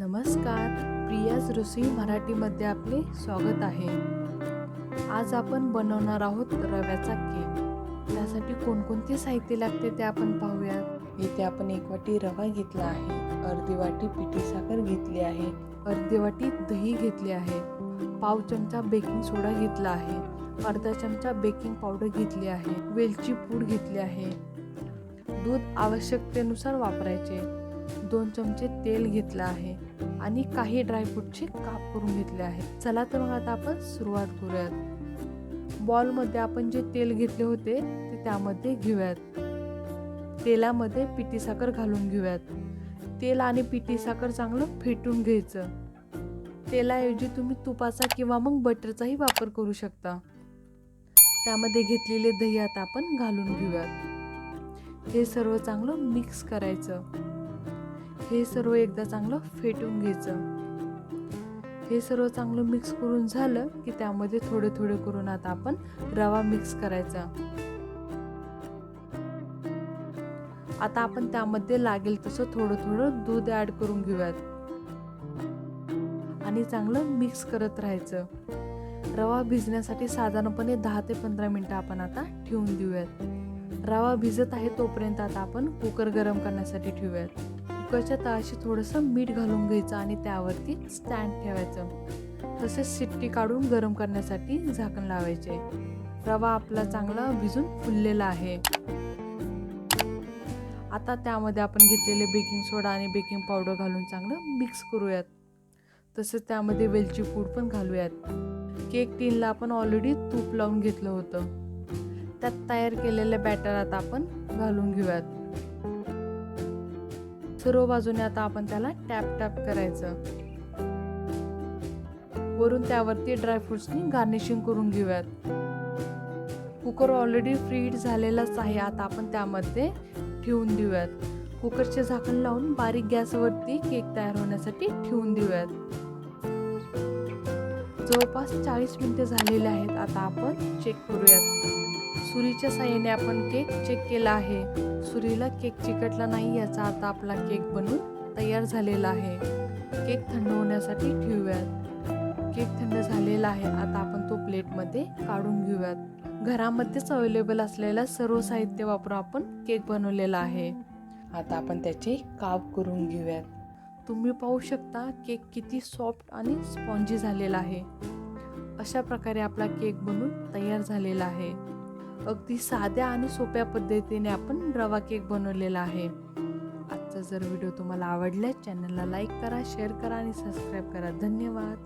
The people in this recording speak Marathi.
नमस्कार. प्रियाज रसोई मराठीमध्ये आपले स्वागत आहे. आज आपण बनवणार आहोत रव्याचा केक. त्यासाठी कोणकोणते साहित्य लागते ते आपण पाहूयात. इथे आपण एक वाटी रवा घेतला आहे. अर्धी वाटी पिठी साखर घेतली आहे. अर्धी वाटी दही घेतली आहे. पाव चमचा बेकिंग सोडा घेतला आहे. अर्धा चमचा बेकिंग पावडर घेतली आहे. वेलची पूड घेतली आहे. दूध आवश्यकतेनुसार वापरायचे. दोन चमचे तेल घेतलं आहे आणि काही ड्रायफ्रूटचे काप करून घेतले आहे चला तर मग आता आपण सुरुवात करूयात. बॉलमध्ये आपण जे तेल घेतले होते ते त्यामध्ये घेऊयात. तेलामध्ये पिठी साखर घालून घेऊयात. तेल आणि पिठी साखर चांगलं फेटून घ्यायचं. तेलाऐवजी तुम्ही तुपाचा किंवा मग बटरचाही वापर करू शकता. त्यामध्ये घेतलेले दही आता आपण घालून घेऊयात. हे सर्व चांगलं मिक्स करायचं. हे सर्व एकदा चांगलं फेटून घ्यायचं. हे सर्व चांगलं मिक्स करून झालं की त्यामध्ये थोडे थोडे करून आता आपण रवा मिक्स करायचा. आता आपण त्यामध्ये लागेल तसं थोडं थोडं दूध ॲड करून घेऊयात. आणि चांगलं मिक्स करत राहायचं. रवा भिजण्यासाठी साधारणपणे दहा ते पंधरा मिनटं आपण आता ठेवून देऊयात. रवा भिजत आहे तोपर्यंत आता आपण कुकर गरम करण्यासाठी ठेवूयात. कुकरच्या तळाशी थोडंसं मीठ घालून घ्यायचं आणि त्यावरती स्टँड ठेवायचं. तसेच शिट्टी काढून गरम करण्यासाठी झाकण लावायचे. रवा आपला चांगला भिजून फुललेला आहे. आता त्यामध्ये आपण घेतलेले बेकिंग सोडा आणि बेकिंग पावडर घालून चांगलं मिक्स करूयात. तसेच त्यामध्ये वेलची पूड पण घालूयात. केक टीनला आपण ऑलरेडी तूप लावून घेतलं होतं. त्यात तयार केलेल्या बॅटर आता आपण घालून घेऊयात. सर्व बाजूने आता आपण त्याला टॅप टॅप करायचं. वरून त्यावरती ड्रायफ्रुट्सनी गार्निशिंग करून घेऊयात. कुकर ऑलरेडी फ्रीड झालेलाच आहे. आता आपण त्यामध्ये ठेवून देऊयात. कुकरचे झाकण लावून बारीक गॅसवरती केक तयार होण्यासाठी ठेवून देऊयात. जवळपास चाळीस मिनिटे झालेले आहेत. आता आपण चेक करूयात. सुरीच्या साह्याने आपण केक चेक केला आहे. सुरीला केक चिकटला नाही याचा आता आपला केक बनून तयार झालेला आहे. केक थंड होण्यासाठी ठेवूयात. केक थंड झालेला आहे आता आपण तो प्लेटमध्ये काढून घेऊयात. घरामध्येच अवेलेबल असलेलं सर्व साहित्य वापरून आपण केक बनवलेला आहे. आता आपण त्याचे काप करून घेऊयात. तुम्ही पाहू शकता केक किती सॉफ्ट आणि स्पॉन्जी झालेला आहे. अशा प्रकारे आपला केक बनून तयार झालेला आहे. अगदी साध्या आणि सोप्या पद्धतीने आपण रवा केक बनवलेला आहे. आजचा जर व्हिडिओ तुम्हाला आवडला चॅनलला लाईक करा शेअर करा आणि सबस्क्राईब करा. धन्यवाद.